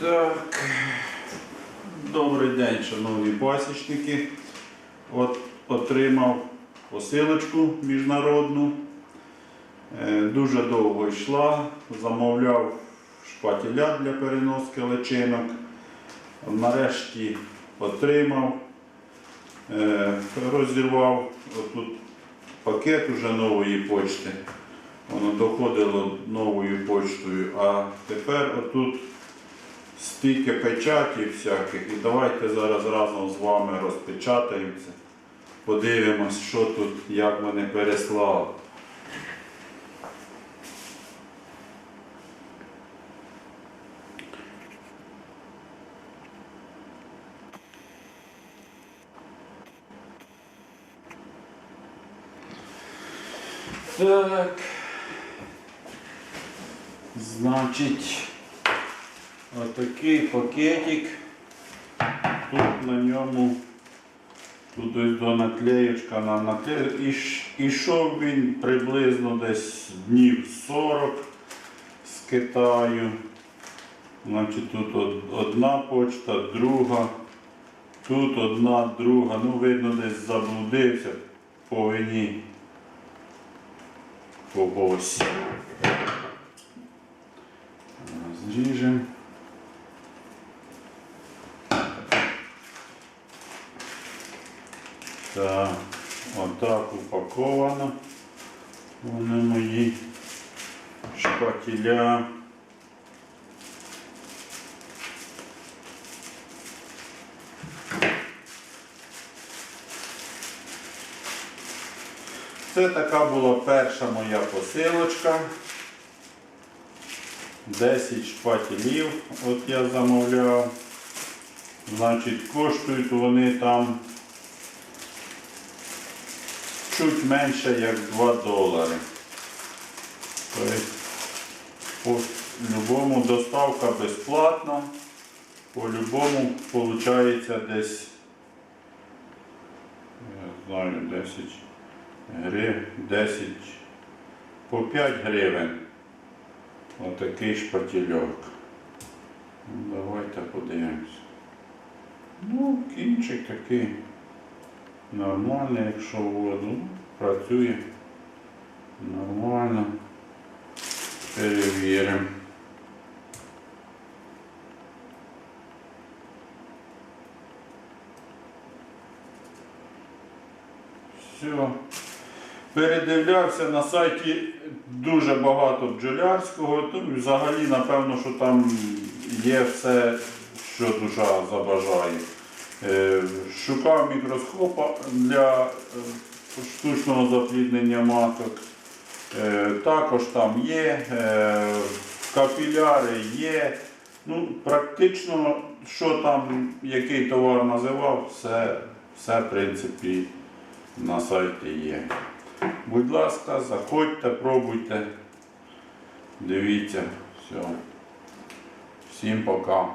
Так. Добрий день, шановні пасічники. От отримав посилочку міжнародну. Е, Дуже довго йшла, замовляв шпателя для переноски личинок. Нарешті отримав, Е, розірвав отут пакет уже нової почти. Воно доходило новою почтою, а тепер отут стільки печатів всяких. І давайте зараз разом з вами розпечатаємося. Подивимось, що тут, як вони переслали. Так. Значить, отакий пакетик. Тут на ньому тут ось до наклеєчка на наклею. І Ішов він приблизно десь днів 40 з Китаю. Значить, тут одна почта, друга. Тут одна, друга. Ну, видно, десь заблудився по вині когось. Зріжемо. Так, отак упаковано. Вони мої шпателя. Це така була перша моя посилочка. 10 шпателів от я замовляв. Значить, коштують вони там чуть менше як 2 долари. Тобто, по любому доставка безплатна. По-любому виходить десь, я знаю, 10 гривень, 10, по 5 гривень. Отакий шпательок. Ну, Давайте подивимось. Ну, кінчик такий нормальний, якщо воду. Працює нормально. Перевіримо. Все. Передивлявся на сайті дуже багато бджолярського, то взагалі, напевно, що там є все, що душа забажає. Е, Шукав мікроскопа для е, штучного запліднення маток. Е, Також там є, капіляри є. Ну, практично, що там, який товар називав, все, все в принципі на сайті є. Будь ласка, заходьте, пробуйте. Дивіться. Все. Всім пока.